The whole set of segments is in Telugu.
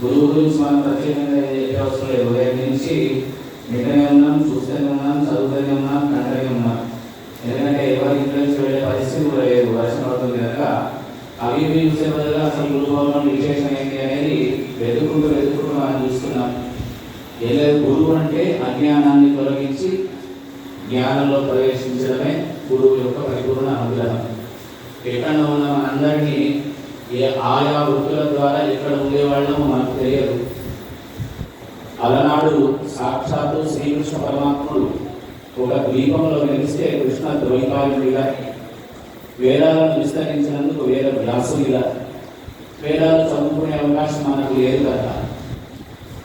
గురువు గురించి మనం ప్రత్యేకంగా చెప్పే అవసరం లేదు ఉదయం నుంచి వింటనే ఉన్నాం చూస్తూనే ఉన్నాం చదువుతూనే ఉన్నాం కంటనే ఉన్నాం ఎందుకంటే పడుతుంది కనుక అవి ఇవి చూసే అసలు గురు విశేషం ఏంటి అనేది వెతుకుంటూ వెతుకుంటూ మనం చూస్తున్నాం ఏ గురువు అంటే అజ్ఞానాన్ని తొలగించి జ్ఞానంలో ప్రవేశించడమే గురువు యొక్క పరిపూర్ణ అనుగ్రహం. ఎక్కడ ఉన్న మనందరినీ ఏ ఆయా వృత్తుల ద్వారా ఎక్కడ ఉండేవాళ్ళమో మనకు తెలియదు. అలనాడు సాక్షాత్తు శ్రీకృష్ణ పరమాత్ముడు ఒక ద్వీపంలో నిలిస్తే కృష్ణ ద్వైపాయుడిగా వేదాలను విస్తరించినందుకు వేద వ్యాసుడిగా వేదాలు చదువుకునే అవకాశం మనకు లేదు కదా.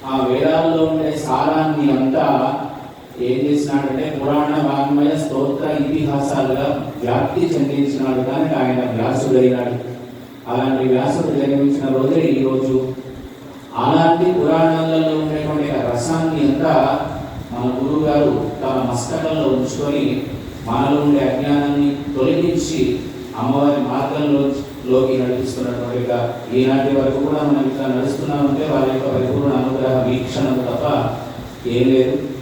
ఆ వేదాల్లో ఉండే సారాన్ని అంతా ఏం చేసినాడంటే పురాణ వాంగ్మయ స్తోత్ర ఇతిహాసాలుగా వ్యాప్తి చెందించినాడు కానీ ఆయన వ్యాసుడైనాడు. అలాంటి వ్యాసుడు జన్మించిన రోజే ఈ రోజు. అలాంటి పురాణాలలో ఉండేటువంటి రసాన్ని అంతా మన గురువు గారు తన మస్తకంలో ఉంచుకొని మనలో ఉండే అజ్ఞానాన్ని తొలగించి అమ్మవారి మార్గంలో లోకి నడిపిస్తున్నటువంటి ఈనాటి వరకు కూడా మనం ఇట్లా నడుస్తున్నామంటే వారి యొక్క పరిపూర్ణ అనుగ్రహ వీక్షణ తప్ప ఏం లేదు.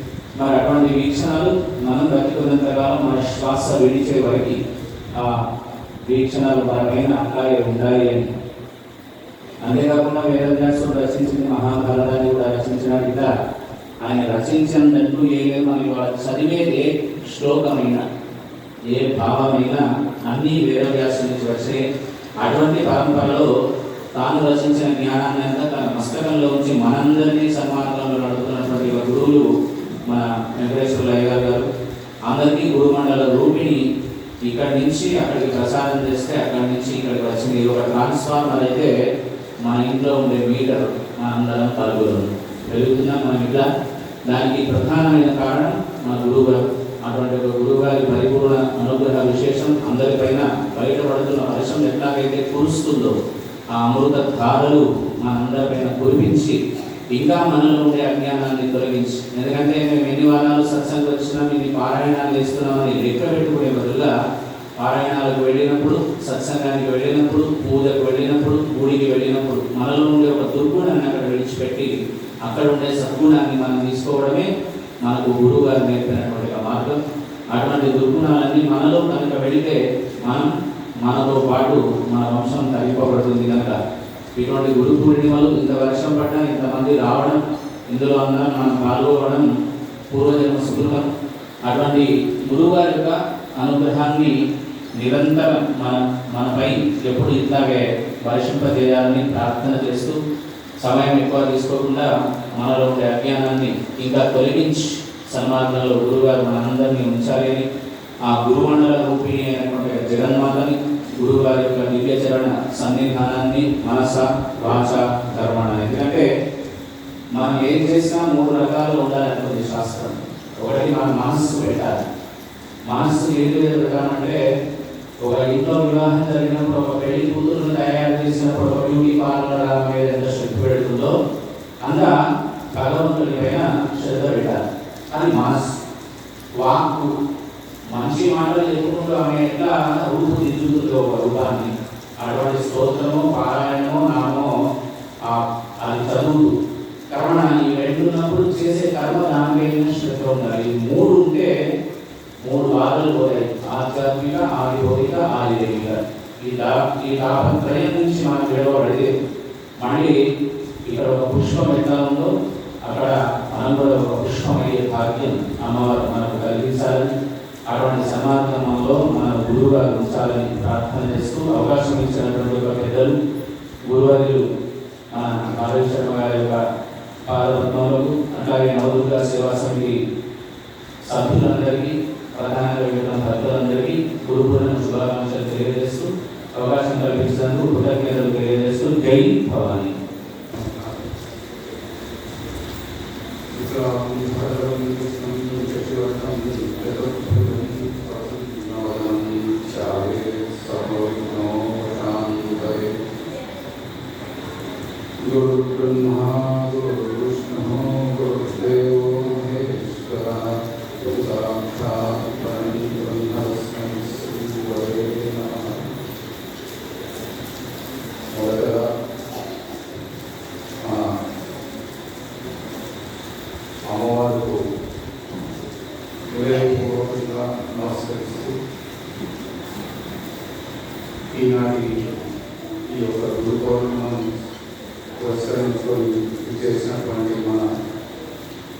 మరి అటువంటి వీక్షణాలు మనం బతికున్నంత కాలం మన శ్వాస విడిచే వరకు ఆ వీక్షణాలు మన అట్లాగే ఉండాలి అని. అంతేకాకుండా వేదవ్యాసుడు రచించిన మహాభారతాన్ని కూడా రచించినాడు ఆయన రచించినట్టు ఏ మనం ఇవాళ చదివేదే చదివేది ఏ శ్లోకమైనా ఏ భావమైనా అన్నీ వేదవ్యాసు నుంచి వచ్చే అటువంటి పరంపరలో తాను రచించిన జ్ఞానాన్ని అంతా తన మస్తకంలో ఉంచి మనందరినీ సన్మార్గంలో నడుపుతున్నటువంటి ఒక గురువులు మన వెంకటేశ్వర అయ్యగారు గారు అందరికీ గురుమండల రూపిణి ఇక్కడి నుంచి అక్కడికి ప్రసారం చేస్తే అక్కడి నుంచి ఇక్కడికి వచ్చింది. ఇది ఒక ట్రాన్స్ఫార్మర్. అయితే మన ఇంట్లో ఉండే మీటర్ మనందరం కలుగురు వెలుగుతున్నాం మనం ఇట్లా దానికి ప్రధానమైన కారణం మన గురువు గారు అటువంటి ఒక గురువుగారి పరిపూర్ణ అనుగ్రహ విశేషం అందరిపైన బయటపడుతున్న వర్షం ఎట్లాగైతే కురుస్తుందో ఆ అమృత ధారలు మనందరిపైన కురిపించి ఇంకా మనలో ఉండే అజ్ఞానాన్ని తొలగించి. ఎందుకంటే మేము ఎన్ని వారాలు సత్సంగం వచ్చినాం ఇన్ని పారాయణాలు చేస్తున్నామని లెక్క పెట్టుకునే బదులుగా పారాయణాలకు వెళ్ళినప్పుడు సత్సంగానికి వెళ్ళినప్పుడు పూజకు వెళ్ళినప్పుడు గుడికి వెళ్ళినప్పుడు మనలో ఉండే ఒక దుర్గుణాన్ని అక్కడ విడిచిపెట్టి అక్కడ ఉండే సద్గుణాన్ని మనం తీసుకోవడమే మనకు గురువు గారు నేర్పినటువంటి మార్గం. అటువంటి దుర్గుణాలన్నీ మనలో కనుక వెళితే మనం మనతో పాటు మన వంశం తగ్గిపోబడుతుంది కనుక ఇటువంటి గురు పూర్ణిమలు ఇంత వర్షం పడ్డా ఇంతమంది రావడం ఇందులో అందరం మనం పాల్గొనడం పూర్వజన్మ సుకృతం. అటువంటి గురువుగారి యొక్క అనుగ్రహాన్ని నిరంతరం మన మనపై ఎప్పుడు ఇట్లాగే వర్షింపజేయాలని ప్రార్థన చేస్తూ సమయం ఎక్కువ తీసుకోకుండా మనలో ఉండే అజ్ఞానాన్ని ఇంకా తొలగించి సన్మార్గంలో గురువుగారు మనందరినీ ఉంచాలి అని ఆ గురుమండల రూపిణి అయినటువంటి జగన్మాతని గురువుగారి యొక్క దివ్యచరణ సన్నిధానాన్ని మనస వాచ కర్మణ ఎందుకంటే మనం ఏం చేసినా మూడు రకాలు ఉండాలనుకుంది శాస్త్రం. ఒకటి మన మనస్సు పెట్టాలి. మనస్సు ఏది పెట్టాలంటే ఒక ఇంట్లో వివాహం జరిగినప్పుడు ఒక పెళ్ళి కూతురును తయారు చేసినప్పుడు ఒక బ్యూటీ పార్లర్ మీద ఎంత శ్రద్ధ పెడుతుందో అంత భగవంతుడి పైన శ్రద్ధ పెట్టాలి. అది మనస్సు. వాక్కు మంచి మాటలు చెప్పుకుంటూ ఆమె ఎట్లా రూపుదిద్దుతుందో ఒక రూపాన్ని అటువంటి స్తోత్రము పారాయణము నామో అది చదువు కర్మ ఈ రెండు ఉన్నప్పుడు చేసే కర్మ దానిపైన శ్రద్ధ ఉండాలి. ఈ మూడు ఉంటే మూడు బాధలు పోతాయి. ఆధ్యాత్మిక ఆది ఆదిదేవిక ఈ దా ఈ తాపత్రయం నుంచి మనం విడవబడితే మళ్ళీ ఇక్కడ ఒక పుష్పం ఎంత ఉందో అక్కడ మనం కూడా ఒక పుష్పం అయ్యే భాగ్యం అమ్మవారు మనకు కలిగించాలని అటువంటి సమాగమంలో మన గురువుగా ఉంచాలని ప్రార్థన చేస్తూ అవకాశం ఇచ్చినటువంటి ఒక పెద్దలు గురువర్యులు మన కాళేశ్వర శర్మ గారి యొక్క పాదపద్మములకు అట్లాగే నవదుర్గ సేవా సమితి సభ్యులందరికీ ప్రధానంగా విన్న భక్తులందరికీ గురుపూర్ణ శుభాకాంక్షలు తెలియజేస్తూ అవకాశం కల్పించినందుకు కృతజ్ఞతలు తెలియజేస్తూ జై భవానీ.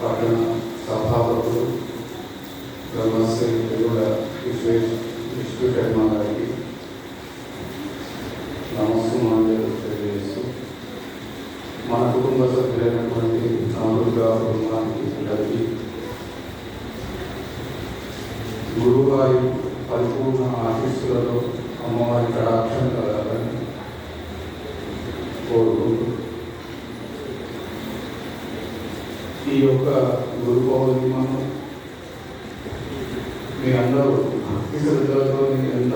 పట్టణ సభాపతులు బ్రహ్మశ్రీ కూడా విశ్వేష్ విశ్వకర్మ గారికి నమస్కారాలు తెలియజేస్తూ మన కుటుంబ సభ్యులైనటువంటి నాలుగుగా కుటుంబానికి పిల్లలకి గురువారి పరిపూర్ణ ఆశీస్సులలో అమ్మవారి కడాక్షం కలగాలని కోరుకుంటున్నాను ఈ యొక్క గురు పౌర్ణిమను మీరందరూ భక్తి శ్రద్ధలతో ఎంత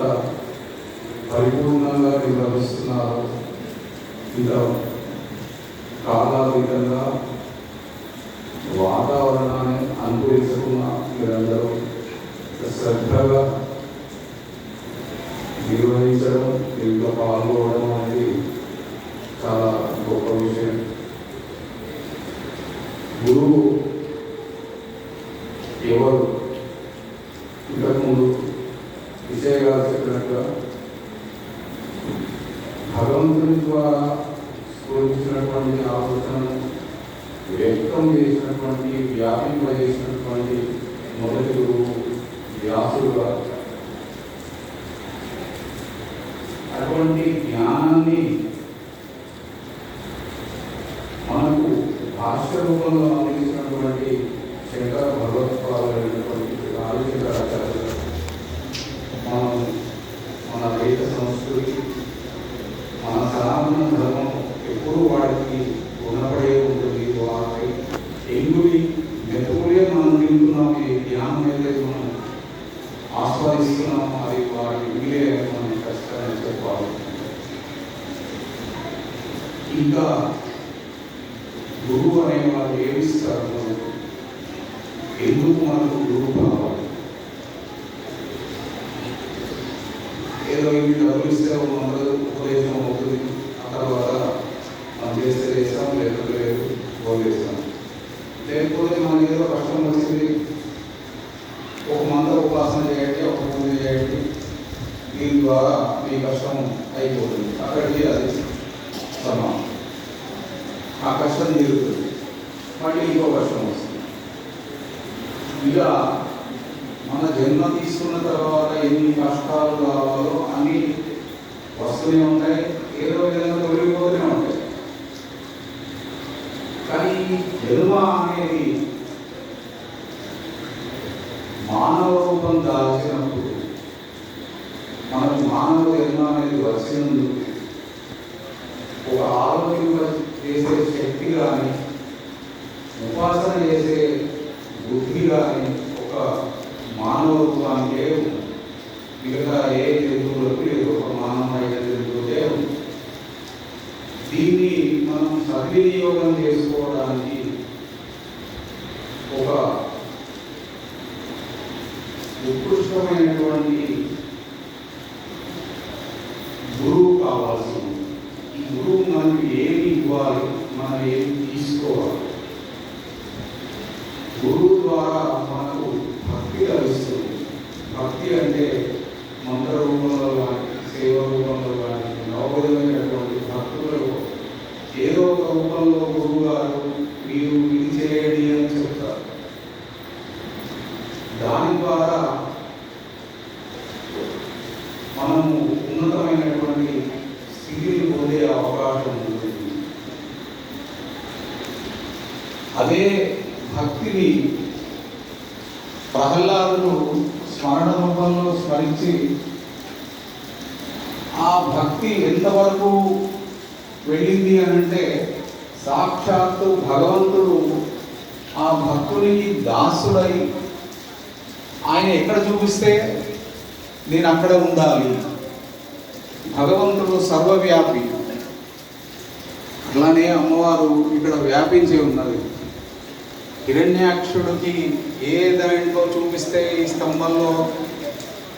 పరిపూర్ణంగా నిర్వహిస్తున్నారో ఇంత కాలాతీతంగా వాతావరణాన్ని అనుభవించుకున్న మీరందరూ శ్రద్ధగా నిర్వహించడం దీంట్లో పాల్గొనడం అనేది చాలా గొప్ప విషయం. గురువు ఎవరు? ఇంతకుముందు విజయ గారు చెప్పినట్టుగా భగవంతుని ద్వారా స్ఫూర్తించినటువంటి ఆలోచనను వ్యక్తం చేసినటువంటి వ్యాపింపజేసినటువంటి మొదటి గురువు వ్యాసుడుగా అటువంటి జ్ఞానాన్ని మనకు భాష్య రూపంలో అందించినటువంటి శంకర భగవత్పాదులైనటువంటి ఆలోచనాచార్యులు మనం మన వేద సంస్కృతి మన సనాతన ధర్మం ఎప్పుడూ వాడికి గుణపడే ఉంటుంది. వారి ఎంగుడి మెతుకులే మనం తింటున్నాం ఈ ధ్యానం ఏదైతే మనం ఆస్వాదిస్తున్నాం అది వారి మిగిలే మనం ఖచ్చితంగా చెప్పాలి. ఇంకా గురువు అనేవారు ఏమిస్తారు మనకు ఎందుకు మనకు గురువు కావాలి? ఏదో ఇవి డబ్బులు ఇస్తే మనకు ఉపదేశం అవుతుంది. ఆ తర్వాత మనం చేస్తే చేస్తాం లేకపోతే లేదు వదిలేస్తాం లేకపోతే మన ఏదో కష్టం వచ్చింది. ఒక మంద ఉపాసన చేయండి ఒక పూజ చేయండి. దీని ద్వారా మీ కష్టం అయిపోతుంది. అక్కడికి అది సమానం ఆ కష్టం తీరుతుంది. మళ్ళీ ఇంకో కష్టం వస్తుంది. ఇలా మన జన్మ తీసుకున్న తర్వాత ఎన్ని కష్టాలు కావాలో అన్ని వస్తూనే ఉంటాయి. ఏదో విధంగా తొలగిపోతూనే ఉంటాయి. కానీ జన్మ అనేది మానవ రూపం దాల్చినప్పుడు మనకు మానవ జన్మ అనేది వచ్చినందుకు ఒక ఆరోగ్యం చేసే కానీ ఉపాసన చేసే బుద్ధి కానీ ఒక మానవ ఉంది. మిగతా ఏ జంతువులకు లేదు ఒక మానవమైన జంతువులే ఉంది. దీన్ని మనం సద్వినియోగం చేసుకోవడానికి ఒక ఉత్కృష్టమైనటువంటి గురువు కావాల్సి ఉంది ఈ గురువు మనకి ఏమి ఇవ్వాలి మనం ఏమి తీసుకోవాలి. గురువు ద్వారా మనకు భక్తి లభిస్తుంది. భక్తి అంటే మంత్ర రూపంలో కానీ సేవ రూపంలో కానీ నవవిధమైనటువంటి భక్తులకు ఏదో ఒక రూపంలో గురువు గారు మీరు ఇది చేయండి అని చెప్తారు. దాని ద్వారా మనము ఉన్నతమైనటువంటి స్థితిని పొందే అవకాశం ఉంది. అదే భక్తిని ప్రహ్లాదుడు స్మరణ రూపంలో స్మరించి ఆ భక్తి ఎంతవరకు వెళ్ళింది అని అంటే సాక్షాత్తు భగవంతుడు ఆ భక్తునికి దాసుడై ఆయన ఎక్కడ చూపిస్తే నేను అక్కడ ఉండాలి. భగవంతుడు సర్వవ్యాపి. అట్లానే అమ్మవారు ఇక్కడ వ్యాపించి ఉన్నది. హిరణ్యాక్షుడికి ఏ దాంట్లో చూపిస్తే ఈ స్తంభంలో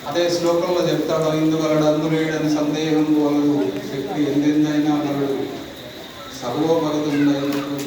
అదే శ్లోకంలో చెప్తాడు ఇందుగలడు అందులేడని సందేహం వలదు శక్తి ఎందెందైనా గలడు సర్వోపగతుండైనటువంటి భగవ